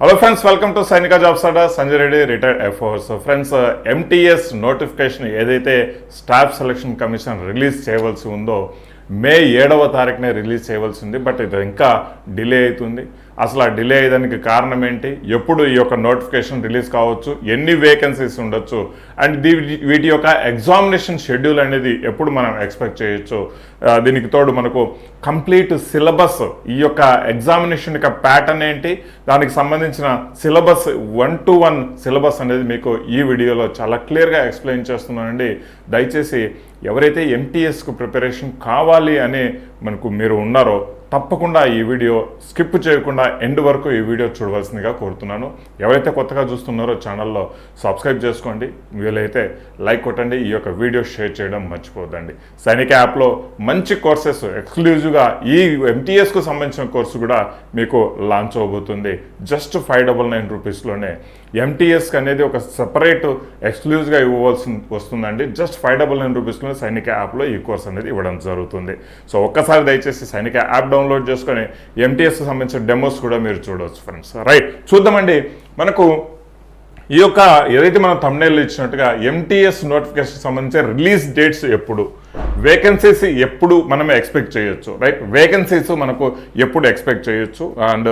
Hello friends welcome to Sainika jobs Adda Sanjay Reddy retired air force friends MTS notification ఏదైతే staff selection commission release చేయవలసి ఉందో మే ఏడవ తారీఖునే release చేయవలసి ఉంది but ఇది ఇంకా డిలే అవుతుంది. అసలు ఆ డిలే అయ్యేదానికి కారణం ఏంటి? ఎప్పుడు ఈ యొక్క నోటిఫికేషన్ రిలీజ్ కావచ్చు? ఎన్ని వేకెన్సీస్ ఉండొచ్చు? అండ్ దీ వీటి యొక్క ఎగ్జామినేషన్ షెడ్యూల్ అనేది ఎప్పుడు మనం ఎక్స్పెక్ట్ చేయొచ్చు? దీనికి తోడు మనకు కంప్లీట్ సిలబస్ ఈ యొక్క ఎగ్జామినేషన్ యొక్క ప్యాటర్న్ ఏంటి? దానికి సంబంధించిన syllabus one to one syllabus అనేది మీకు ఈ వీడియోలో చాలా క్లియర్గా ఎక్స్ప్లెయిన్ చేస్తున్నానండి. దయచేసి ఎవరైతే ఎంటీఎస్కు ప్రిపరేషన్ కావాలి అని మనకు మీరు ఉన్నారో తప్పకుండా ఈ వీడియో స్కిప్ చేయకుండా ఎండ్ వరకు ఈ వీడియో చూడవలసిందిగా కోరుతున్నాను. ఎవరైతే కొత్తగా చూస్తున్నారో ఛానల్లో సబ్స్క్రైబ్ చేసుకోండి. వీలైతే లైక్ కొట్టండి. ఈ యొక్క వీడియో షేర్ చేయడం మర్చిపోద్దండి సైనిక యాప్లో మంచి కోర్సెస్ ఎక్స్క్లూజివ్గా ఈ ఎంటీఎస్కు సంబంధించిన కోర్సు కూడా మీకు లాంచ్ అవబోతుంది. జస్ట్ ఫైవ్ డబల్ నైన్ రూపీస్లోనే ఎంటీఎస్కి అనేది ఒక సపరేట్ ఎక్స్క్లూజివ్గా ఇవ్వవలసి వస్తుందండి. జస్ట్ ఫైవ్ డబల్ నైన్ రూపీస్లో సైనిక యాప్లో ఈ కోర్స్ అనేది ఇవ్వడం జరుగుతుంది. సో ఒక్కసారి దయచేసి సైనిక యాప్ డౌన్లోడ్ చేసుకొని ఎంటీఎస్ సంబంధించిన డెమోస్ కూడా మీరు చూడవచ్చు ఫ్రెండ్స్ రైట్ చూద్దామండి. మనకు ఈ యొక్క ఏదైతే మనం తమ్నేళ్ళు ఇచ్చినట్టుగా ఎంటీఎస్ నోటిఫికేషన్ సంబంధించి రిలీజ్ డేట్స్ ఎప్పుడు వేకెన్సీస్ ఎప్పుడు మనం ఎక్స్పెక్ట్ చేయొచ్చు. రైట్ వేకెన్సీస్ మనకు ఎప్పుడు ఎక్స్పెక్ట్ చేయొచ్చు. అండ్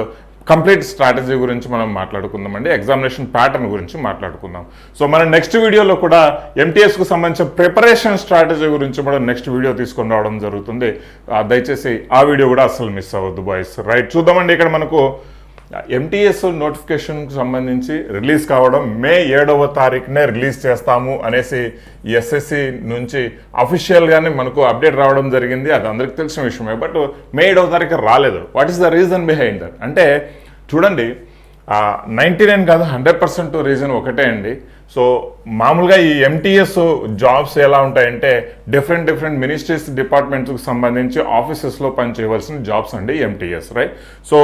కంప్లీట్ స్ట్రాటజీ గురించి మనం మాట్లాడుకుందామండి ఎగ్జామినేషన్ ప్యాటర్న్ గురించి మాట్లాడుకుందాం. సో మనం నెక్స్ట్ వీడియోలో కూడా ఎంటీఎస్కు సంబంధించిన ప్రిపరేషన్ స్ట్రాటజీ గురించి కూడా నెక్స్ట్ వీడియో తీసుకొని రావడం జరుగుతుంది. దయచేసి ఆ వీడియో కూడా అసలు మిస్ అవ్వద్దు బాయ్స్ రైట్ చూద్దామండి ఇక్కడ మనకు ఎంటీఎస్ నోటిఫికేషన్కి సంబంధించి రిలీజ్ కావడం మే ఏడవ తారీఖునే రిలీజ్ చేస్తాము అనేసి ఎస్ఎస్సి నుంచి అఫీషియల్గానే మనకు అప్డేట్ రావడం జరిగింది. అది అందరికీ తెలిసిన విషయమే. బట్ మే ఏడవ తారీఖు రాలేదు. What is the reason behind that అంటే చూడండి నైంటీ నైన్ కాదు హండ్రెడ్ పర్సెంట్ రీజన్ ఒకటే అండి. సో మామూలుగా ఈ ఎంటీఎస్ జాబ్స్ ఎలా ఉంటాయంటే డిఫరెంట్ డిఫరెంట్ మినిస్ట్రీస్ డిపార్ట్మెంట్స్కి సంబంధించి ఆఫీసెస్లో పనిచేయవలసిన జాబ్స్ అండి ఎంటీఎస్ రైట్ సో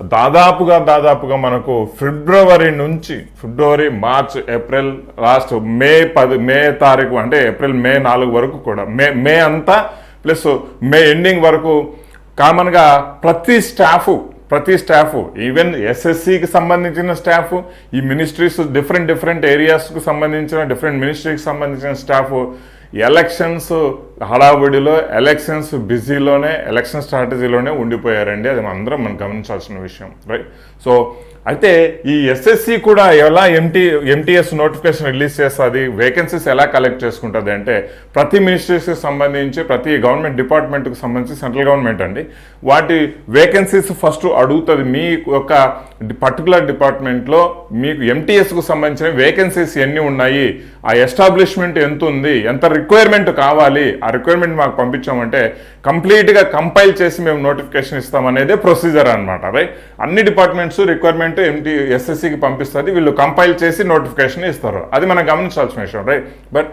దాదాపుగా దాదాపుగా మనకు ఫిబ్రవరి నుంచి ఫిబ్రవరి మార్చ్ ఏప్రిల్ లాస్ట్ మే పది మే తారీఖు అంటే ఏప్రిల్ మే నాలుగు వరకు కూడా. మే మే అంతా ప్లస్ మే ఎండింగ్ వరకు కామన్గా ప్రతి స్టాఫ్ ప్రతి స్టాఫ్ ఈవెన్ ఎస్ఎస్సికి సంబంధించిన స్టాఫ్ ఈ మినిస్ట్రీస్ డిఫరెంట్ డిఫరెంట్ ఏరియాస్కు సంబంధించిన డిఫరెంట్ మినిస్ట్రీకి సంబంధించిన స్టాఫ్ ఎలక్షన్స్ హడావుడిలో ఎలక్షన్స్ బిజీలోనే ఎలక్షన్ స్ట్రాటజీలోనే ఉండిపోయారండి. అది మనందరం అందరం మనం గమనించాల్సిన విషయం రైట్ సో అయితే ఈ ఎస్ఎస్సి కూడా ఎలా ఎంటీ ఎంటీఎస్ నోటిఫికేషన్ రిలీజ్ చేస్తుంది? వేకెన్సీస్ ఎలా కలెక్ట్ చేసుకుంటుంది అంటే ప్రతి మినిస్ట్రీస్కి సంబంధించి ప్రతి గవర్నమెంట్ డిపార్ట్మెంట్కి సంబంధించి సెంట్రల్ గవర్నమెంట్ అండి వాటి వేకెన్సీస్ ఫస్ట్ అడుగుతుంది. మీ యొక్క పర్టికులర్ డిపార్ట్మెంట్లో మీకు ఎంటీఎస్కు సంబంధించిన వేకెన్సీస్ ఎన్ని ఉన్నాయి? ఆ ఎస్టాబ్లిష్మెంట్ ఎంత ఉంది ఎంత రిక్వైర్మెంట్ కావాలి? ఆ రిక్వైర్మెంట్ మాకు పంపించామంటే కంప్లీట్గా కంపైల్ చేసి మేము నోటిఫికేషన్ ఇస్తామనేదే ప్రొసీజర్ అనమాట రైట్ అన్ని డిపార్ట్మెంట్స్ రిక్వైర్మెంట్ ఎంటీ ఎస్ఎస్సికి పంపిస్తుంది వీళ్ళు కంపైల్ చేసి నోటిఫికేషన్ ఇస్తారు. అది మనం గమనించాల్సిన విషయం రైట్ బట్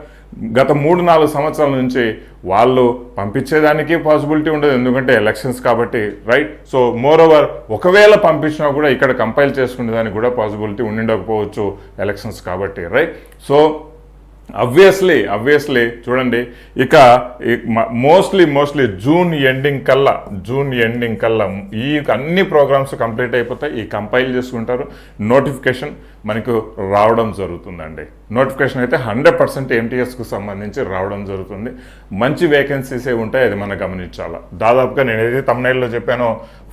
గత మూడు నాలుగు సంవత్సరాల నుంచి వాళ్ళు పంపించేదానికి పాసిబిలిటీ ఉండదు ఎందుకంటే ఎలక్షన్స్ కాబట్టి రైట్ సో మోర్ ఓవర్ ఒకవేళ పంపించినా కూడా ఇక్కడ కంపైల్ చేసుకునే దానికి కూడా పాసిబిలిటీ ఉండిండకపోవచ్చు ఎలక్షన్స్ కాబట్టి రైట్ సో అబ్వియస్లీ అబ్వియస్లీ చూడండి ఇక మోస్ట్లీ మోస్ట్లీ జూన్ ఎండింగ్ కల్లా జూన్ ఎండింగ్ కల్లా ఈ అన్ని ప్రోగ్రామ్స్ కంప్లీట్ అయిపోతాయి ఈ కంపైల్ చేసుకుంటారు. నోటిఫికేషన్ మనకు రావడం జరుగుతుందండి. నోటిఫికేషన్ అయితే హండ్రెడ్ పర్సెంట్ ఎంటీఎస్కు సంబంధించి రావడం జరుగుతుంది. మంచి వేకెన్సీసే ఉంటాయి అది మనం గమనించాలి. దాదాపుగా నేను తమిళనాడులో చెప్పానో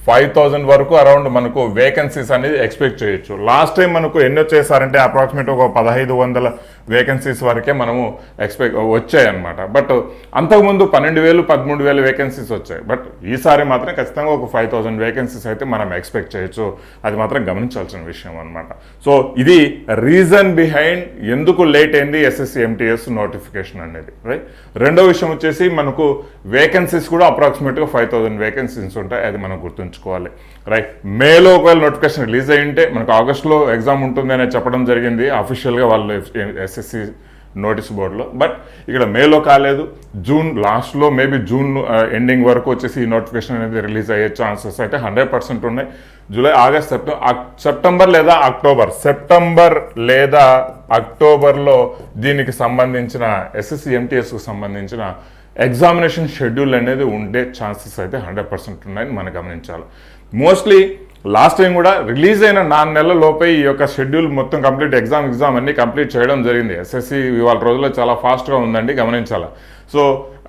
ఫైవ్ థౌజండ్ వరకు అరౌండ్ మనకు వేకెన్సీస్ అనేది ఎక్స్పెక్ట్ చేయొచ్చు. లాస్ట్ టైం మనకు ఎన్ని వచ్చేసారంటే అప్రాక్సిమేట్ ఒక పదహైదు వందల వేకెన్సీస్ వరకే మనము ఎక్స్పెక్ట్ వచ్చాయి అనమాట బట్ అంతకుముందు పన్నెండు వేలు పదమూడు వేలు వేకెన్సీస్ వచ్చాయి. బట్ ఈసారి మాత్రం ఖచ్చితంగా ఒక ఫైవ్ థౌజండ్ వేకెన్సీస్ అయితే మనం ఎక్స్పెక్ట్ చేయొచ్చు. అది మాత్రం గమనించాల్సిన విషయం అనమాట సో ఇది రీజన్ బిహైండ్ ఎందుకు లేట్ అయింది ఎస్ఎస్సి ఎంటీఎస్ నోటిఫికేషన్ అనేది రైట్ రెండో విషయం వచ్చేసి మనకు వేకెన్సీస్ కూడా అప్రాక్సిమేట్గా ఫైవ్ థౌసండ్ వేకెన్సీస్ ఉంటాయి. అది మనం గుర్తుంచుకోవాలి. రైట్ మేలో ఒకవేళ నోటిఫికేషన్ రిలీజ్ అయ్యి ఉంటే మనకు ఆగస్టులో ఎగ్జామ్ ఉంటుంది అని చెప్పడం జరిగింది. అఫీషియల్గా వాళ్ళు ఎస్ఎస్సి నోటీస్ బోర్డులో. బట్ ఇక్కడ మేలో కాలేదు. జూన్ లాస్ట్లో మేబీ జూన్ ఎండింగ్ వరకు వచ్చేసి ఈ నోటిఫికేషన్ అనేది రిలీజ్ అయ్యే ఛాన్సెస్ అయితే హండ్రెడ్ పర్సెంట్ ఉన్నాయి. జూలై ఆగస్ట్ సెప్టెంబర్ సెప్టెంబర్ లేదా అక్టోబర్? సెప్టెంబర్ లేదా అక్టోబర్లో దీనికి సంబంధించిన ఎస్ఎస్సి ఎంటీఎస్కు సంబంధించిన ఎగ్జామినేషన్ షెడ్యూల్ అనేది ఉండే ఛాన్సెస్ అయితే హండ్రెడ్ పర్సెంట్ ఉన్నాయని మనం గమనించాలి. మోస్ట్లీ లాస్ట్ టైం కూడా రిలీజ్ అయిన నాలుగు నెలల లోపే ఈ యొక్క షెడ్యూల్ మొత్తం కంప్లీట్ ఎగ్జామ్ ఎగ్జామ్ అన్ని కంప్లీట్ చేయడం జరిగింది. ఎస్ఎస్సి ఇవాళ రోజుల్లో చాలా ఫాస్ట్గా ఉందండి గమనించాలి. సో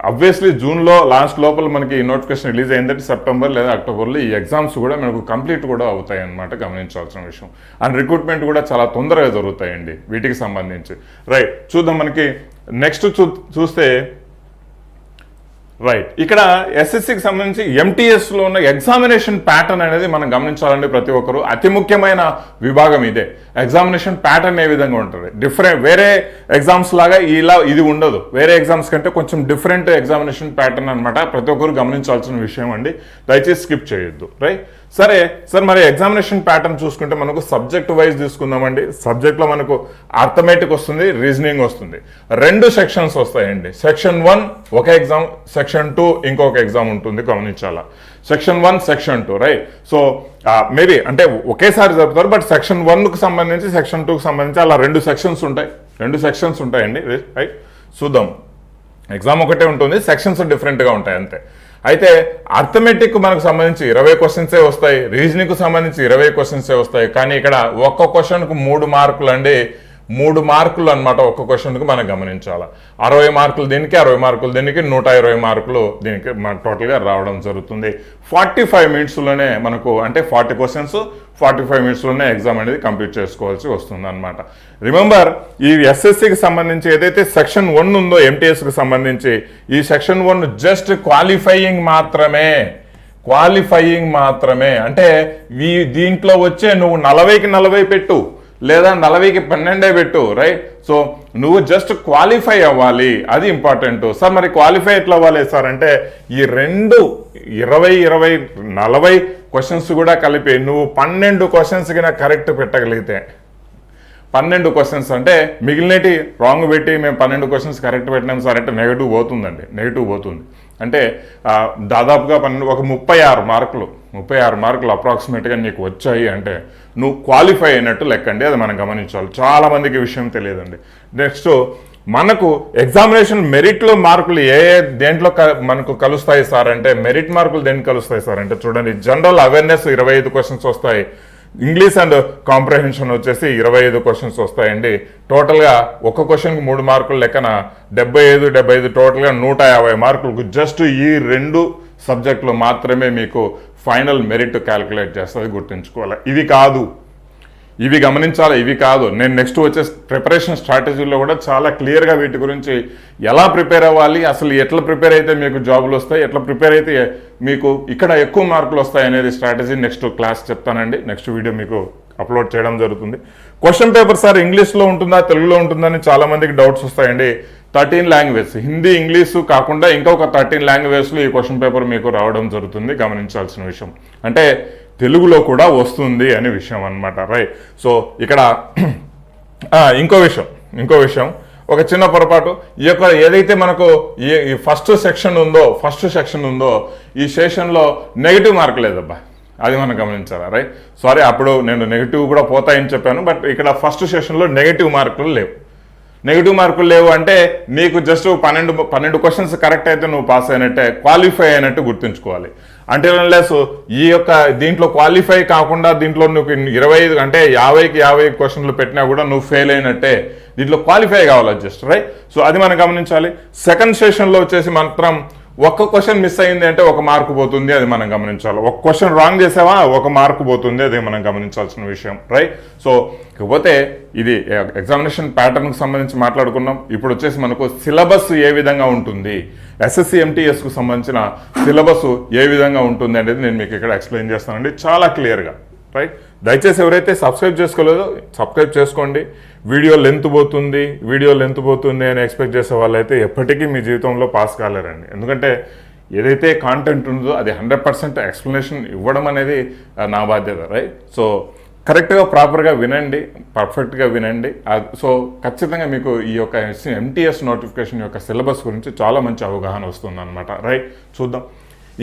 అబ్వియస్లీ జూన్లో లాస్ట్ లోపల మనకి నోటిఫికేషన్ రిలీజ్ అయిందంటే సెప్టెంబర్ లేదా అక్టోబర్లో ఈ ఎగ్జామ్స్ కూడా మనకు కంప్లీట్ కూడా అవుతాయి అన్నమాట గమనించాల్సిన విషయం. అండ్ రిక్రూట్మెంట్ కూడా చాలా తొందరగా జరుగుతాయండి వీటికి సంబంధించి. రైట్ చూద్దాం మనకి నెక్స్ట్ చూ చూస్తే రైట్ ఇక్కడ ఎస్ఎస్సికి సంబంధించి ఎంటీఎస్లో ఉన్న ఎగ్జామినేషన్ ప్యాటర్న్ అనేది మనం గమనించాలండి ప్రతి ఒక్కరు. అతి ముఖ్యమైన విభాగం ఇదే. ఎగ్జామినేషన్ ప్యాటర్న్ ఏ విధంగా ఉంటుంది? డిఫరెంట్ వేరే ఎగ్జామ్స్ లాగా ఇలా ఇది ఉండదు. వేరే ఎగ్జామ్స్ కంటే కొంచెం డిఫరెంట్ ఎగ్జామినేషన్ ప్యాటర్న్ అనమాట ప్రతి ఒక్కరు గమనించాల్సిన విషయం అండి. దయచేసి స్కిప్ చేయొద్దు. రైట్ సరే సార్ మరి ఎగ్జామినేషన్ ప్యాటర్న్ చూసుకుంటే మనకు సబ్జెక్ట్ వైజ్ తీసుకుందామండి. సబ్జెక్ట్లో మనకు అర్థమెటిక్ వస్తుంది రీజనింగ్ వస్తుంది. రెండు సెక్షన్స్ వస్తాయండి. సెక్షన్ వన్ ఒక ఎగ్జామ్ సెక్షన్ టూ ఇంకొక ఎగ్జామ్ ఉంటుంది గమనించాలా? Section one section two right so maybe అంటే ఒకేసారి జరుపుతారు బట్ సెక్షన్ వన్కు సంబంధించి సెక్షన్ టూకి సంబంధించి అలా రెండు సెక్షన్స్ ఉంటాయి. రెండు సెక్షన్స్ ఉంటాయండి రైట్ చూద్దాం. ఎగ్జామ్ ఒకటే ఉంటుంది సెక్షన్స్ డిఫరెంట్గా ఉంటాయి అంతే. అయితే అర్థమెటిక్ మనకు సంబంధించి ఇరవై క్వశ్చన్సే వస్తాయి రీజనింగ్కు సంబంధించి ఇరవై క్వశ్చన్సే వస్తాయి. కానీ ఇక్కడ ఒక్క క్వశ్చన్కు మూడు మార్కులు అండి మూడు మార్కులు అనమాట ఒక్క క్వశ్చన్కి మనం గమనించాలి. అరవై మార్కులు దీనికి అరవై మార్కులు దీనికి నూట ఇరవై మార్కులు దీనికి మన టోటల్గా రావడం జరుగుతుంది. ఫార్టీ ఫైవ్ మినిట్స్లోనే మనకు అంటే ఫార్టీ క్వశ్చన్స్ ఫార్టీ ఫైవ్ మినిట్స్లోనే ఎగ్జామ్ అనేది కంప్లీట్ చేసుకోవాల్సి వస్తుంది అనమాట రిమెంబర్ ఈ ఎస్ఎస్సికి సంబంధించి ఏదైతే సెక్షన్ వన్ ఉందో ఎంటీఎస్కి సంబంధించి ఈ సెక్షన్ వన్ జస్ట్ క్వాలిఫైయింగ్ మాత్రమే. క్వాలిఫైయింగ్ మాత్రమే. అంటే ఈ దీంట్లో వచ్చే నువ్వు నలభైకి నలభై పెట్టు. లేదా నలభైకి పన్నెండే పెట్టు రైట్ సో నువ్వు జస్ట్ క్వాలిఫై అవ్వాలి. అది ఇంపార్టెంట్ సార్ మరి క్వాలిఫై ఎట్లా అవ్వాలి సార్? అంటే ఈ రెండు ఇరవై ఇరవై నలభై క్వశ్చన్స్ కూడా కలిపి నువ్వు పన్నెండు క్వశ్చన్స్ కింద కరెక్ట్ పెట్టగలిగితే. పన్నెండు క్వశ్చన్స్ అంటే మిగిలినటి రాంగ్ పెట్టి మేము పన్నెండు క్వశ్చన్స్ కరెక్ట్ పెట్టినాం సార్ అంటే నెగిటివ్ పోతుందండి. నెగిటివ్ పోతుంది. అంటే దాదాపుగా పన్నెండు ఒక ముప్పై ఆరు మార్కులు. ముప్పై ఆరు మార్కులు అప్రాక్సిమేట్గా నీకు వచ్చాయి అంటే నువ్వు క్వాలిఫై అయినట్టు లెక్కండి అది మనం గమనించాలి. చాలామందికి విషయం తెలియదండి. నెక్స్ట్ మనకు ఎగ్జామినేషన్ మెరిట్లో మార్కులు ఏ ఏ దేంట్లో క- మనకు కలుస్తాయి సార్ అంటే మెరిట్ మార్కులు దేనికి కలుస్తాయి సార్ అంటే చూడండి జనరల్ అవేర్నెస్ ఇరవై ఐదు క్వశ్చన్స్ వస్తాయి. ఇంగ్లీష్ అండ్ కాంప్రహెన్షన్ వచ్చేసి ఇరవై ఐదు క్వశ్చన్స్ వస్తాయండి. టోటల్గా ఒక క్వశ్చన్కి మూడు మార్కులు లెక్కన డెబ్బై ఐదు డెబ్బై ఐదు టోటల్గా నూట యాభై మార్కులకు జస్ట్ ఈ రెండు సబ్జెక్టులు మాత్రమే మీకు ఫైనల్ మెరిట్ క్యాలిక్యులేట్ చేస్తుంది గుర్తుంచుకోవాలి. ఇవి కాదు. ఇవి గమనించాలి ఇవి కాదు. నేను నెక్స్ట్ వచ్చే ప్రిపరేషన్ స్ట్రాటజీలో కూడా చాలా క్లియర్గా వీటి గురించి ఎలా ప్రిపేర్ అవ్వాలి అసలు ఎట్లా ప్రిపేర్ అయితే మీకు జాబులు వస్తాయి ఎట్లా ప్రిపేర్ అయితే మీకు ఇక్కడ ఎక్కువ మార్కులు వస్తాయి అనేది స్ట్రాటజీ నెక్స్ట్ క్లాస్ చెప్తానండి. నెక్స్ట్ వీడియో మీకు అప్లోడ్ చేయడం జరుగుతుంది. క్వశ్చన్ పేపర్ సార్ ఇంగ్లీష్లో ఉంటుందా తెలుగులో ఉంటుందా అని చాలామందికి డౌట్స్ వస్తాయండి. థర్టీన్ లాంగ్వేజ్ హిందీ ఇంగ్లీషు కాకుండా ఇంకొక థర్టీన్ లాంగ్వేజ్లో ఈ క్వశ్చన్ పేపర్ మీకు రావడం జరుగుతుంది గమనించాల్సిన విషయం. అంటే తెలుగులో కూడా వస్తుంది అనే విషయం అనమాట రైట్ సో ఇక్కడ ఇంకో విషయం ఇంకో విషయం. ఒక చిన్న పొరపాటు ఈ యొక్క ఏదైతే మనకు ఈ ఫస్ట్ సెక్షన్ ఉందో ఫస్ట్ సెక్షన్ ఉందో ఈ సెషన్లో నెగిటివ్ మార్క్ లేదబ్బా. అది మనం గమనించాలా రైట్ సారీ అప్పుడు నేను నెగిటివ్ కూడా పోతాయని చెప్పాను బట్ ఇక్కడ ఫస్ట్ సెషన్లో నెగిటివ్ మార్కులు లేవు. నెగిటివ్ మార్కులు లేవు అంటే నీకు జస్ట్ పన్నెండు పన్నెండు క్వశ్చన్స్ కరెక్ట్ అయితే నువ్వు పాస్ అయినట్టే క్వాలిఫై అయినట్టు గుర్తుంచుకోవాలి. అంటే లెస్ ఈ యొక్క దీంట్లో క్వాలిఫై కాకుండా దీంట్లో నువ్వు ఇరవై ఐదు అంటే యాభైకి యాభై క్వశ్చన్లు పెట్టినా కూడా నువ్వు ఫెయిల్ అయినట్టే. దీంట్లో క్వాలిఫై కావాలి జస్ట్ రైట్ సో అది మనం గమనించాలి. సెకండ్ సెషన్లో వచ్చేసి మాత్రం ఒక్క క్వశ్చన్ మిస్ అయింది అంటే ఒక మార్కు పోతుంది అది మనం గమనించాలి. ఒక క్వశ్చన్ రాంగ్ చేసావా? ఒక మార్కు పోతుంది అది మనం గమనించాల్సిన విషయం రైట్ సో ఇకపోతే ఇది ఎగ్జామినేషన్ ప్యాటర్న్కి సంబంధించి మాట్లాడుకున్నాం. ఇప్పుడు వచ్చేసి మనకు సిలబస్ ఏ విధంగా ఉంటుంది? ఎస్ఎస్సి ఎంటీఎస్కు సంబంధించిన సిలబస్ ఏ విధంగా ఉంటుంది అనేది నేను మీకు ఇక్కడ ఎక్స్ప్లెయిన్ చేస్తానండి. చాలా క్లియర్గా రైట్ దయచేసి ఎవరైతే సబ్స్క్రైబ్ చేసుకోలేదో సబ్స్క్రైబ్ చేసుకోండి. వీడియో లెంత్ పోతుంది వీడియో లెంత్ పోతుంది అని ఎక్స్పెక్ట్ చేసే వాళ్ళైతే ఎప్పటికీ మీ జీవితంలో పాస్ కాలేరండి. ఎందుకంటే ఏదైతే కాంటెంట్ ఉందో అది హండ్రెడ్ పర్సెంట్ ఎక్స్ప్లెనేషన్ ఇవ్వడం అనేది నా బాధ్యత రైట్ సో కరెక్ట్గా ప్రాపర్గా వినండి పర్ఫెక్ట్గా వినండి. సో ఖచ్చితంగా మీకు ఈ యొక్క ఎంటీఎస్ నోటిఫికేషన్ యొక్క సిలబస్ గురించి చాలా మంచి అవగాహన వస్తుంది అనమాట రైట్ చూద్దాం.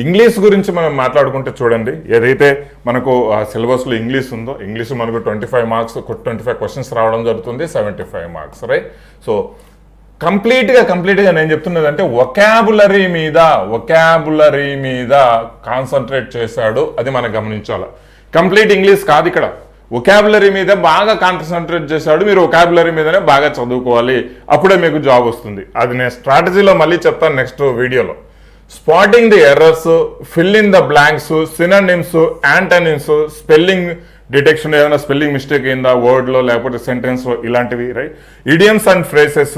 ఇంగ్లీష్ గురించి మనం మాట్లాడుకుంటే చూడండి ఏదైతే మనకు ఆ సిలబస్లో ఇంగ్లీష్ ఉందో ఇంగ్లీష్ మనకు twenty five marks twenty five questions రావడం జరుగుతుంది seventy five marks right so కంప్లీట్గా కంప్లీట్గా నేను చెప్తున్నది అంటే ఒకాబులరీ మీద ఒకాబులరీ మీద కాన్సన్ట్రేట్ చేశాడు అది మనం గమనించాలి. కంప్లీట్ ఇంగ్లీష్ కాదు ఇక్కడ. ఒకాబులరీ మీద బాగా కాన్సన్ట్రేట్ చేశాడు మీరు ఒకాబులరీ మీదనే బాగా చదువుకోవాలి అప్పుడే మీకు జాబ్ వస్తుంది. అది నేను స్ట్రాటజీలో మళ్ళీ చెప్తాను నెక్స్ట్ వీడియోలో. Spotting the errors fill in the blanks synonyms antonyms spelling detection ఏదైనా స్పెల్లింగ్ మిస్టేక్ అయిందా వర్డ్లో లేకపోతే సెంటెన్స్లో ఇలాంటివి right idioms and phrases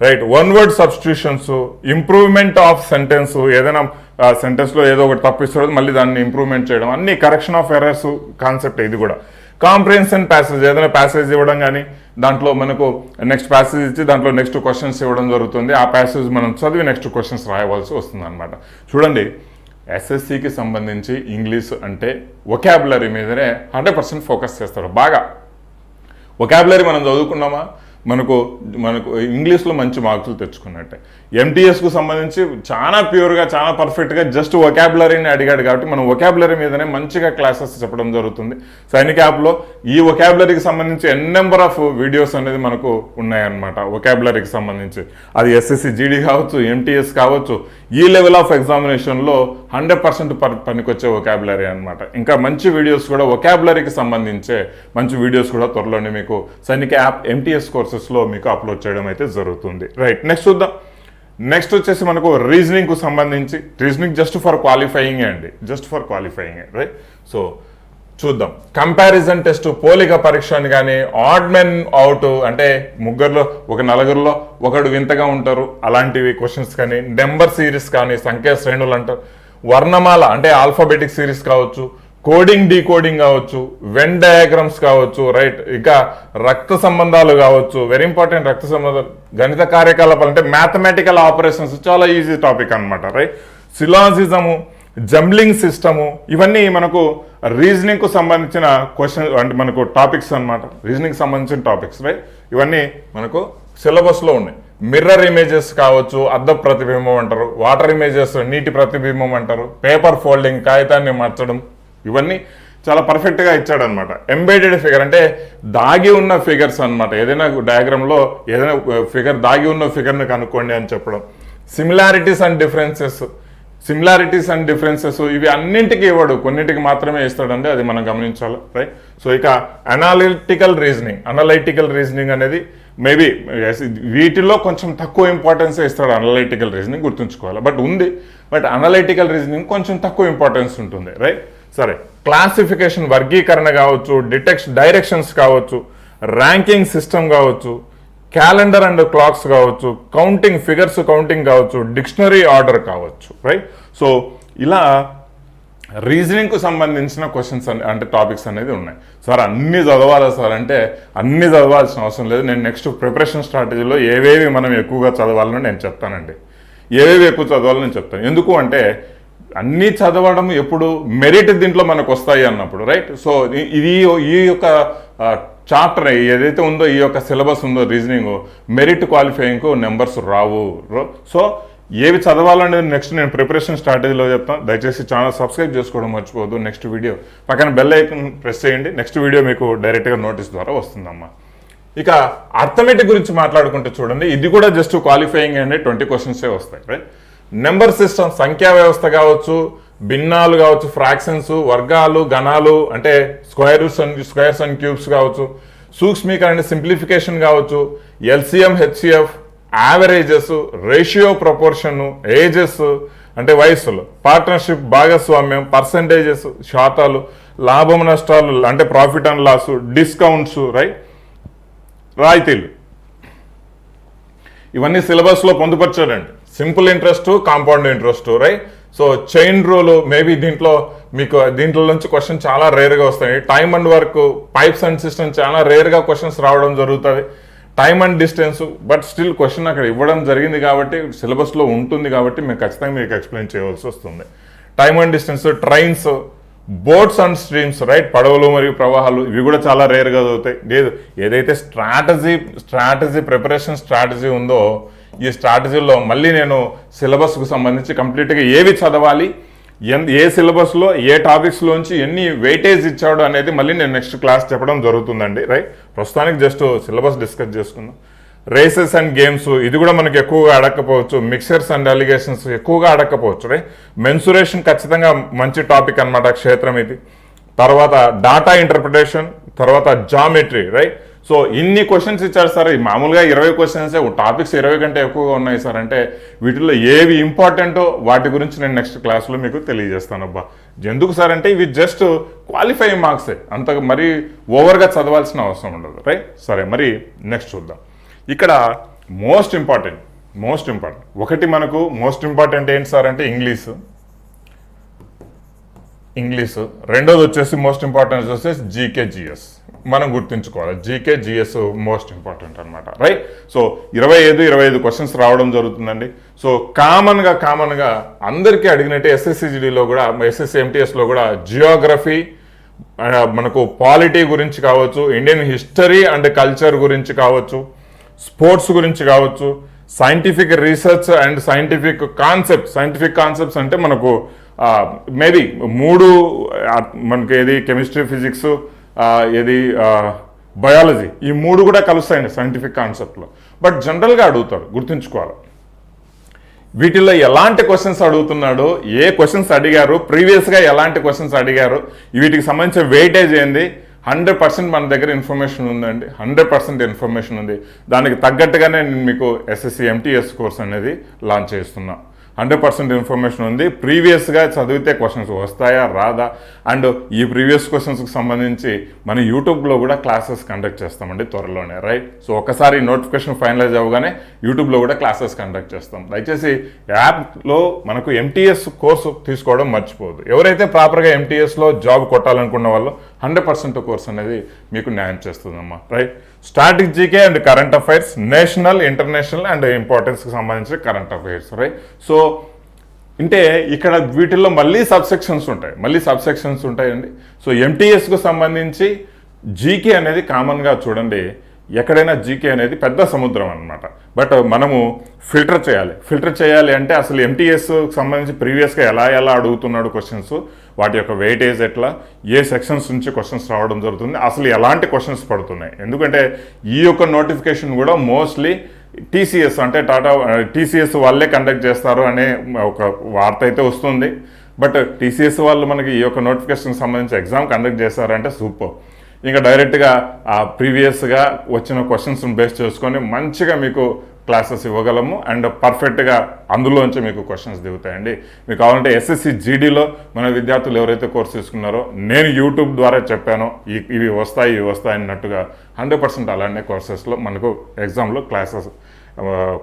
right one word substitutions improvement of sentence ఏదైనా సెంటెన్స్లో ఏదో ఒకటి తప్పిస్తుంది మళ్ళీ దాన్ని ఇంప్రూవ్మెంట్ చేయడం అన్ని కరెక్షన్ ఆఫ్ ఎర్రర్స్ కాన్సెప్ట్ ఇది కూడా. కాంప్రిహెన్షన్ ప్యాసేజ్ ఏదైనా ప్యాసేజ్ ఇవ్వడం కానీ దాంట్లో మనకు నెక్స్ట్ ప్యాసేజ్ ఇచ్చి దాంట్లో నెక్స్ట్ క్వశ్చన్స్ ఇవ్వడం జరుగుతుంది. ఆ ప్యాసేజ్ మనం చదివి నెక్స్ట్ క్వశ్చన్స్ రాయవలసి వస్తుంది అనమాట చూడండి ఎస్ఎస్సికి సంబంధించి ఇంగ్లీష్ అంటే ఒకాబులరీ మీదనే హండ్రెడ్ పర్సెంట్ ఫోకస్ చేస్తాడు బాగా. ఒకాబులరీ మనం చదువుకున్నామా? మనకు మనకు ఇంగ్లీష్లో మంచి మార్కులు తెచ్చుకున్నట్టే. ఎంటీఎస్కు సంబంధించి చాలా ప్యూర్గా చాలా పర్ఫెక్ట్గా జస్ట్ ఒకాబులరీని అడిగాడు కాబట్టి మనం ఒకాబులరీ మీదనే మంచిగా క్లాసెస్ చెప్పడం జరుగుతుంది. సైనిక్ యాప్లో ఈ ఒకాబులరీకి సంబంధించి ఎన్ నెంబర్ ఆఫ్ వీడియోస్ అనేది మనకు ఉన్నాయన్నమాట. ఒకాబులరీకి సంబంధించి. అది ఎస్ఎస్సి జీడీ కావచ్చు ఎంటీఎస్ కావచ్చు ఈ లెవెల్ ఆఫ్ ఎగ్జామినేషన్లో హండ్రెడ్ పర్సెంట్ పనికొచ్చే ఒకాబులరీ అనమాట ఇంకా మంచి వీడియోస్ కూడా ఒకాబులరీకి సంబంధించే మంచి వీడియోస్ కూడా త్వరలోనే మీకు సైనిక యాప్ ఎంటీఎస్ కోర్సెస్లో మీకు అప్లోడ్ చేయడం అయితే జరుగుతుంది. రైట్ నెక్స్ట్ చూద్దాం. నెక్స్ట్ వచ్చేసి మనకు రీజనింగ్కు సంబంధించి రీజనింగ్ జస్ట్ ఫర్ క్వాలిఫైయింగ్ అండి? Just for qualifying right so చూద్దాం. కంపారిజన్ టెస్ట్ పోలిక పరీక్ష అని కానీ ఆడ్ మెన్ అవుట్ అంటే ముగ్గురులో ఒక నలుగురిలో ఒకడు వింతగా ఉంటారు. అలాంటివి క్వశ్చన్స్ కానీ నెంబర్ సిరీస్ కానీ సంఖ్యా శ్రేణులు అంటారు. వర్ణమాల అంటే ఆల్ఫాబెటిక్ సిరీస్ కావచ్చు కోడింగ్ డీకోడింగ్ కావచ్చు వెన్ డయాగ్రామ్స్ కావచ్చు రైట్ ఇక రక్త సంబంధాలు కావచ్చు వెరీ ఇంపార్టెంట్ రక్త సంబంధాలు. గణిత కార్యకలాపాలు అంటే మ్యాథమెటికల్ ఆపరేషన్స్ చాలా ఈజీ టాపిక్ అనమాట రైట్ సిలాజిజము జంబ్లింగ్ సిస్టము ఇవన్నీ మనకు రీజనింగ్కు సంబంధించిన క్వశ్చన్ అంటే మనకు టాపిక్స్ అన్నమాట. రీజనింగ్ సంబంధించిన టాపిక్స్ రైట్ ఇవన్నీ మనకు సిలబస్లో ఉన్నాయి. మిర్రర్ ఇమేజెస్ కావచ్చు అద్దం ప్రతిబింబం అంటారు వాటర్ ఇమేజెస్ నీటి ప్రతిబింబం అంటారు పేపర్ ఫోల్డింగ్ కాగితాన్ని మార్చడం ఇవన్నీ చాలా పర్ఫెక్ట్గా ఇచ్చాడనమాట ఎంబెడెడ్ ఫిగర్ అంటే దాగి ఉన్న ఫిగర్స్ అన్నమాట. ఏదైనా డయాగ్రామ్లో ఏదైనా uh, ఫిగర్ దాగి ఉన్న ఫిగర్ని కనుక్కోండి అని చెప్పడం. Similarities and differences similarities and differences ఇవి అన్నింటికి ఇవ్వడు. కొన్నింటికి మాత్రమే ఇస్తాడండి అది మనం గమనించాలి రైట్ సో ఇక అనాలిటికల్ రీజనింగ్ అనలైటికల్ రీజనింగ్ అనేది మేబీ వీటిలో కొంచెం తక్కువ ఇంపార్టెన్స్ ఇస్తాడు అనలైటికల్ రీజనింగ్ గుర్తుంచుకోవాలి. బట్ ఉంది బట్ అనలైటికల్ రీజనింగ్ కొంచెం తక్కువ ఇంపార్టెన్స్ ఉంటుంది రైట్ సరే క్లాసిఫికేషన్ వర్గీకరణ కావచ్చు డిటెక్షన్ డైరెక్షన్స్ కావచ్చు ర్యాంకింగ్ సిస్టమ్ కావచ్చు క్యాలెండర్ అండ్ క్లాక్స్ కావచ్చు కౌంటింగ్ ఫిగర్స్ కౌంటింగ్ కావచ్చు డిక్షనరీ ఆర్డర్ కావచ్చు రైట్ సో ఇలా రీజనింగ్కు సంబంధించిన క్వశ్చన్స్ అనే అంటే టాపిక్స్ అనేది ఉన్నాయి. సార్ అన్నీ చదవాలా సార్? అంటే అన్నీ చదవాల్సిన అవసరం లేదు. నేను నెక్స్ట్ ప్రిపరేషన్ స్ట్రాటజీలో ఏవేవి మనం ఎక్కువగా చదవాలని నేను చెప్తానండి. ఏవేవి ఎక్కువ చదవాలని నేను చెప్తాను. ఎందుకు అంటే అన్నీ చదవడం ఎప్పుడు మెరిట్ దీంట్లో మనకు వస్తాయి అన్నప్పుడు రైట్ సో ఇది ఈ యొక్క చాప్టర్ ఏదైతే ఉందో ఈ యొక్క సిలబస్ ఉందో రీజనింగ్ మెరిట్ క్వాలిఫైయింగ్కు నెంబర్స్ రావు. రో- సో ఏవి చదవాలనేది నెక్స్ట్ నేను ప్రిపరేషన్ స్ట్రాటజీలో చెప్తాను దయచేసి ఛానల్ సబ్స్క్రైబ్ చేసుకోవడం మర్చిపోవద్దు. నెక్స్ట్ వీడియో పక్కన బెల్ ఐకన్ ప్రెస్ చేయండి. నెక్స్ట్ వీడియో మీకు డైరెక్ట్గా నోటీస్ ద్వారా వస్తుందమ్మా. ఇక అర్థమెటిక్ గురించి మాట్లాడుకుంటే చూడండి. ఇది కూడా జస్ట్ క్వాలిఫైయింగ్ అండి. ట్వంటీ క్వశ్చన్సే వస్తాయి. రైట్? నెంబర్ సిస్టమ్ సంఖ్యా వ్యవస్థ కావచ్చు భిన్నాలు కావచ్చు ఫ్రాక్షన్స్ వర్గాలు గణాలు అంటే squares and squares and cubes కావచ్చు సూక్ష్మీకరణ సింప్లిఫికేషన్ కావచ్చు LCM HCF averages ratio proportion ages అంటే వయస్సులు పార్ట్నర్షిప్ భాగస్వామ్యం పర్సంటేజెస్ శాతాలు లాభం నష్టాలు అంటే profit and loss discounts right రాయితీలు. ఇవన్నీ సిలబస్లో పొందుపరచాడండి. Simple interest compound interest right so chain rule maybe దీంట్లో మీకు దీంట్లో నుంచి క్వశ్చన్ చాలా రేర్గా వస్తాయి. Time and work pipes and system చాలా రేర్గా క్వశ్చన్స్ రావడం జరుగుతుంది. Time and distance but still question అక్కడ ఇవ్వడం జరిగింది కాబట్టి సిలబస్లో ఉంటుంది కాబట్టి మేము ఖచ్చితంగా మీకు ఎక్స్ప్లెయిన్ చేయవలసి వస్తుంది. Time and distance trains boats and streams right పడవలు మరియు ప్రవాహాలు ఇవి కూడా చాలా రేర్గా చదువుతాయి లేదు ఏదైతే స్ట్రాటజీ స్ట్రాటజీ ప్రిపరేషన్ స్ట్రాటజీ ఉందో ఈ స్ట్రాటజీలో మళ్ళీ నేను సిలబస్కు సంబంధించి కంప్లీట్గా ఏవి చదవాలి ఎన్ ఏ సిలబస్లో ఏ టాపిక్స్లోంచి ఎన్ని వెయిటేజ్ ఇచ్చాడు అనేది మళ్ళీ నేను నెక్స్ట్ క్లాస్ చెప్పడం జరుగుతుందండి రైట్ ప్రస్తుతానికి జస్ట్ సిలబస్ డిస్కస్ చేసుకుందాం. రేసెస్ అండ్ గేమ్స్ ఇది కూడా మనకి ఎక్కువగా అడగకపోవచ్చు మిక్సర్స్ అండ్ అలిగేషన్స్ ఎక్కువగా అడగకపోవచ్చు రైట్ మెన్సురేషన్ ఖచ్చితంగా మంచి టాపిక్ అనమాట క్షేత్రం ఇది. తర్వాత డాటా ఇంటర్ప్రిటేషన్ తర్వాత జామెట్రీ రైట్ సో ఇన్ని క్వశ్చన్స్ ఇచ్చారు సార్. ఈ మామూలుగా ఇరవై క్వశ్చన్స్ టాపిక్స్ ఇరవై కంటే ఎక్కువగా ఉన్నాయి సార్. అంటే వీటిలో ఏవి ఇంపార్టెంటో వాటి గురించి నేను నెక్స్ట్ క్లాస్లో మీకు తెలియజేస్తాను అబ్బా. ఎందుకు సార్ అంటే ఇవి జస్ట్ క్వాలిఫై మార్క్సే అంత మరీ ఓవర్గా చదవాల్సిన అవసరం ఉండదు. రైట్ సరే మరి నెక్స్ట్ చూద్దాం. ఇక్కడ మోస్ట్ ఇంపార్టెంట్ మోస్ట్ ఇంపార్టెంట్ ఒకటి మనకు మోస్ట్ ఇంపార్టెంట్ ఏంటి సార్ అంటే ఇంగ్లీష్. ఇంగ్లీషు. రెండోది వచ్చేసి మోస్ట్ ఇంపార్టెంట్ వచ్చేసి జీకే జిఎస్ మనం గుర్తుంచుకోవాలి జీకే జిఎస్ మోస్ట్ ఇంపార్టెంట్ అనమాట రైట్ సో ఇరవై ఐదు ఇరవై ఐదు క్వశ్చన్స్ రావడం జరుగుతుందండి. సో కామన్గా కామన్గా అందరికీ అడిగినట్టే ఎస్ఎస్సిజిడిలో కూడా ఎస్ఎస్సి ఎంటీఎస్లో కూడా జియోగ్రఫీ మనకు పాలిటీ గురించి కావచ్చు ఇండియన్ హిస్టరీ అండ్ కల్చర్ గురించి కావచ్చు స్పోర్ట్స్ గురించి కావచ్చు scientific research and scientific concept scientific concepts అంటే మనకు మేబీ మూడు మనకి ఏది కెమిస్ట్రీ ఫిజిక్స్ ఏది బయాలజీ ఈ మూడు కూడా కలుస్తాయండి సైంటిఫిక్ కాన్సెప్ట్లో. బట్ జనరల్గా అడుగుతారు గుర్తుంచుకోవాలి. వీటిల్లో ఎలాంటి క్వశ్చన్స్ అడుగుతున్నాడు ఏ క్వశ్చన్స్ అడిగారు ప్రీవియస్గా ఎలాంటి క్వశ్చన్స్ అడిగారు వీటికి సంబంధించిన వెయిటేజ్ ఏంది హండ్రెడ్ పర్సెంట్ మన దగ్గర ఇన్ఫర్మేషన్ ఉందండి హండ్రెడ్ పర్సెంట్ ఇన్ఫర్మేషన్ ఉంది. దానికి తగ్గట్టుగానే నేను మీకు ఎస్ఎస్సి ఎంటీఎస్ కోర్స్ అనేది లాంచ్ చేస్తున్నాను హండ్రెడ్ పర్సెంట్ ఇన్ఫర్మేషన్ ఉంది. ప్రీవియస్గా చదివితే క్వశ్చన్స్ వస్తాయా రాదా? అండ్ ఈ ప్రీవియస్ క్వశ్చన్స్కి సంబంధించి మన యూట్యూబ్లో కూడా క్లాసెస్ కండక్ట్ చేస్తామండి త్వరలోనే రైట్? సో ఒకసారి నోటిఫికేషన్ ఫైనలైజ్ అవ్వగానే యూట్యూబ్లో కూడా క్లాసెస్ కండక్ట్ చేస్తాం. దయచేసి యాప్లో మనకు ఎంటీఎస్ కోర్సు తీసుకోవడం మర్చిపోదు ఎవరైతే ప్రాపర్గా ఎంటీఎస్లో జాబ్ కొట్టాలనుకున్న వాళ్ళు హండ్రెడ్ పర్సెంట్ కోర్స్ అనేది మీకు న్యాయం చేస్తుందమ్మా right? Static GK and current affairs national international and ఇంపార్టెన్స్కి సంబంధించిన కరెంట్ అఫైర్స్ రైట్ సో అంటే ఇక్కడ వీటిల్లో మళ్ళీ సబ్సెక్షన్స్ ఉంటాయి. మళ్ళీ సబ్సెక్షన్స్ ఉంటాయండి. సో ఎంటీఎస్కు సంబంధించి జీకే అనేది కామన్గా చూడండి. ఎక్కడైనా జీకే అనేది పెద్ద సముద్రం అన్నమాట. బట్ మనము ఫిల్టర్ చేయాలి. ఫిల్టర్ చేయాలి అంటే అసలు ఎంటీఎస్కి సంబంధించి ప్రీవియస్గా ఎలా ఎలా అడుగుతున్నాడు క్వశ్చన్స్ వాటి యొక్క వెయిటేజ్ ఎట్లా ఏ సెక్షన్స్ నుంచి క్వశ్చన్స్ రావడం జరుగుతుంది అసలు ఎలాంటి క్వశ్చన్స్ పడుతున్నాయి. ఎందుకంటే ఈ యొక్క నోటిఫికేషన్ కూడా మోస్ట్లీ టీసీఎస్ అంటే టాటా టీసీఎస్ వాళ్ళే కండక్ట్ చేస్తారు అనే ఒక వార్త అయితే వస్తుంది. బట్ టీసీఎస్ వాళ్ళు మనకి ఈ యొక్క నోటిఫికేషన్ సంబంధించి ఎగ్జామ్ కండక్ట్ చేస్తారంటే సూపర్ ఇంకా డైరెక్ట్గా ఆ ప్రీవియస్గా వచ్చిన క్వశ్చన్స్ని బేస్ చేసుకొని మంచిగా మీకు క్లాసెస్ ఇవ్వగలము. అండ్ పర్ఫెక్ట్గా అందులోంచి మీకు క్వశ్చన్స్ దిగుతాయండి. మీకు కావాలంటే ఎస్ఎస్సి జీడీలో మన విద్యార్థులు ఎవరైతే కోర్స్ తీసుకున్నారో నేను యూట్యూబ్ ద్వారా చెప్పాను ఇవి వస్తాయి ఇవి వస్తాయి అన్నట్టుగా హండ్రెడ్ పర్సెంట్ అలానే కోర్సెస్లో మనకు ఎగ్జామ్లో క్లాసెస్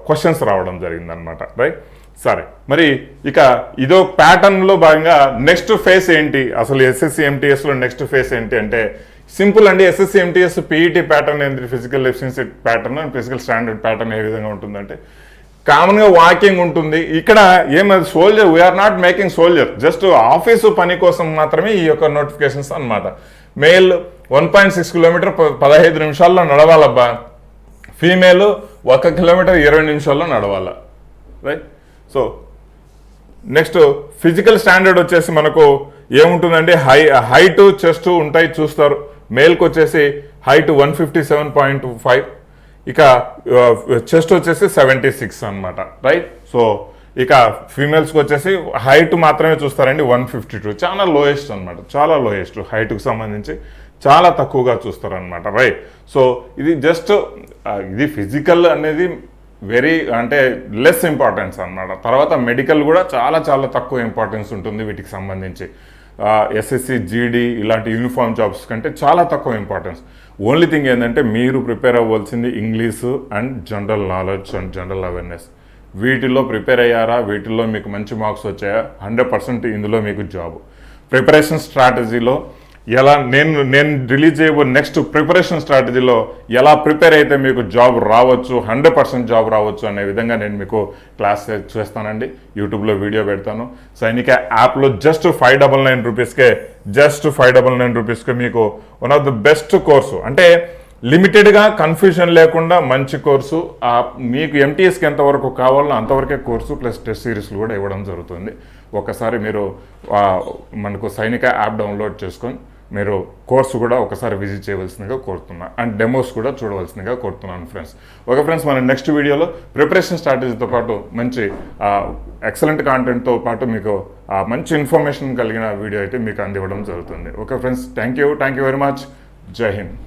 క్వశ్చన్స్ రావడం జరిగిందనమాట రైట్ సరే. మరి ఇక ఇదో ప్యాటర్న్లో భాగంగా నెక్స్ట్ ఫేస్ ఏంటి? అసలు ఎస్ఎస్సి ఎంటీఎస్లో నెక్స్ట్ ఫేస్ ఏంటి అంటే సింపుల్ అండి ఎస్ఎస్సి ఎంటీఎస్ పీఈటీ ప్యాటర్న్ ఏంటి physical efficiency pattern and physical standard pattern ఏ విధంగా ఉంటుందంటే కామన్గా వాకింగ్ ఉంటుంది. ఇక్కడ ఏమది soldier we are not making soldier just office పని కోసం మాత్రమే ఈ యొక్క నోటిఫికేషన్స్ అన్నమాట. Male one point six kilometre పదహైదు నిమిషాల్లో నడవాలబ్బా. ఫీమేల్ ఒక కిలోమీటర్ ఇరవై నిమిషాల్లో నడవాల. Right so next physical standard వచ్చేసి మనకు ఏముంటుందండి? హై హైట్ చెస్ట్ ఉంటాయి చూస్తారు. మేల్కి వచ్చేసి height one fifty seven point five ఇక చెస్ట్ వచ్చేసి సెవెంటీ సిక్స్ అనమాట రైట్. సో ఇక ఫీమేల్స్కి వచ్చేసి హైట్ మాత్రమే చూస్తారండి వన్ ఫిఫ్టీ టూ. చాలా లోయెస్ట్ అనమాట చాలా లోయెస్ట్ హైట్కి సంబంధించి చాలా తక్కువగా చూస్తారనమాట రైట్. సో ఇది జస్ట్ ఇది ఫిజికల్ అనేది వెరీ అంటే లెస్ ఇంపార్టెన్స్ అన్నమాట. తర్వాత మెడికల్ కూడా చాలా చాలా తక్కువ ఇంపార్టెన్స్ ఉంటుంది వీటికి సంబంధించి. ఎస్ఎస్సి జీడీ ఇలాంటి యూనిఫామ్ జాబ్స్ కంటే చాలా తక్కువ ఇంపార్టెన్స్ ఓన్లీ థింగ్ ఏంటంటే మీరు ప్రిపేర్ అవ్వాల్సింది English and general knowledge and general awareness వీటిల్లో ప్రిపేర్ అయ్యారా? వీటిల్లో మీకు మంచి మార్క్స్ వచ్చాయా? హండ్రెడ్ పర్సెంట్ ఇందులో మీకు జాబ్ ప్రిపరేషన్ స్ట్రాటజీలో ఎలా నేను నేను రిలీజ్ చేయబో నెక్స్ట్ ప్రిపరేషన్ స్ట్రాటజీలో ఎలా ప్రిపేర్ అయితే మీకు జాబ్ రావచ్చు హండ్రెడ్ పర్సెంట్ జాబ్ రావచ్చు అనే విధంగా నేను మీకు క్లాస్ చేస్తానండి. యూట్యూబ్లో వీడియో పెడతాను. సైనిక యాప్లో జస్ట్ ఫైవ్ డబల్ నైన్ రూపీస్కే జస్ట్ ఫైవ్ డబల్ నైన్ రూపీస్కే మీకు one of the best course అంటే లిమిటెడ్గా కన్ఫ్యూజన్ లేకుండా మంచి కోర్సు మీకు ఎంటీఎస్కి ఎంతవరకు కావాలో అంతవరకే కోర్సు ప్లస్ టెస్ట్ సిరీస్లు కూడా ఇవ్వడం జరుగుతుంది. ఒకసారి మీరు మనకు సైనిక యాప్ డౌన్లోడ్ చేసుకొని మీరు కోర్సు కూడా ఒకసారి విజిట్ చేయవలసిందిగా కోరుతున్నాను అండ్ డెమోస్ కూడా చూడవలసిందిగా కోరుతున్నాను ఫ్రెండ్స్ ఓకే ఫ్రెండ్స్ మన నెక్స్ట్ వీడియోలో ప్రిపరేషన్ స్ట్రాటజీతో పాటు మంచి ఎక్సలెంట్ కాంటెంట్తో పాటు మీకు మంచి ఇన్ఫర్మేషన్ కలిగిన వీడియో అయితే మీకు అందివ్వడం జరుగుతుంది. Okay friends thank you thank you very much జై హింద్